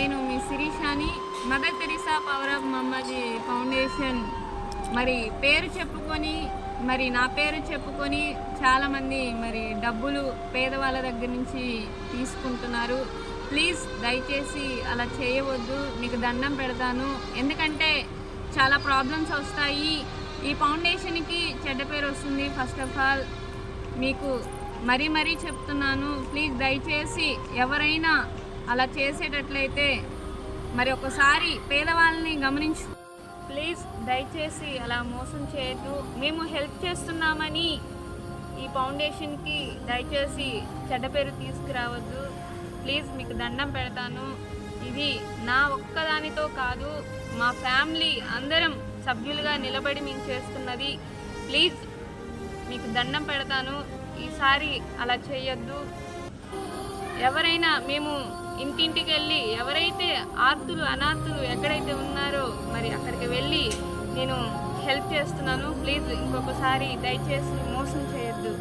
నేను మీ శిరీషాని Mother Teresa power of Mammaji foundation మరి పేరు చెప్పుకొని మరి నా పేరు చెప్పుకొని చాలామంది మరి డబ్బులు పేదవాళ్ళ దగ్గర నుంచి తీసుకుంటున్నారు. ప్లీజ్ దయచేసి అలా చేయవద్దు మీకు దండం పెడతాను. ఎందుకంటే చాలా ప్రాబ్లమ్స్ వస్తాయి. ఈ ఫౌండేషన్కి చెడ్డ పేరు వస్తుంది. ఫస్ట్ ఆఫ్ ఆల్ మీకు మరీ మరీ చెప్తున్నాను. ప్లీజ్ దయచేసి ఎవరైనా అలా చేసేటట్లయితే మరి ఒకసారి పేదవాళ్ళని గమనించు. ప్లీజ్ దయచేసి అలా మోసం చేయొద్దు. మేము హెల్ప్ చేస్తున్నామని ఈ ఫౌండేషన్కి దయచేసి చెడ్డ పేరు తీసుకురావద్దు. ప్లీజ్ మీకు దండం పెడతాను. ఇది నా ఒక్కదానితో కాదు మా ఫ్యామిలీ అందరం సభ్యులుగా నిలబడి మేము చేస్తున్నది. ప్లీజ్ మీకు దండం పెడతాను. ఈసారి అలా చేయొద్దు. ఎవరైనా మేము ఇంటింటికి వెళ్ళి ఎవరైతే ఆర్తులు అనార్థులు ఎక్కడైతే ఉన్నారో మరి అక్కడికి వెళ్ళి నేను హెల్ప్ చేస్తున్నాను. ప్లీజ్ ఇంకొకసారి దయచేసి మోసం చేయొద్దు.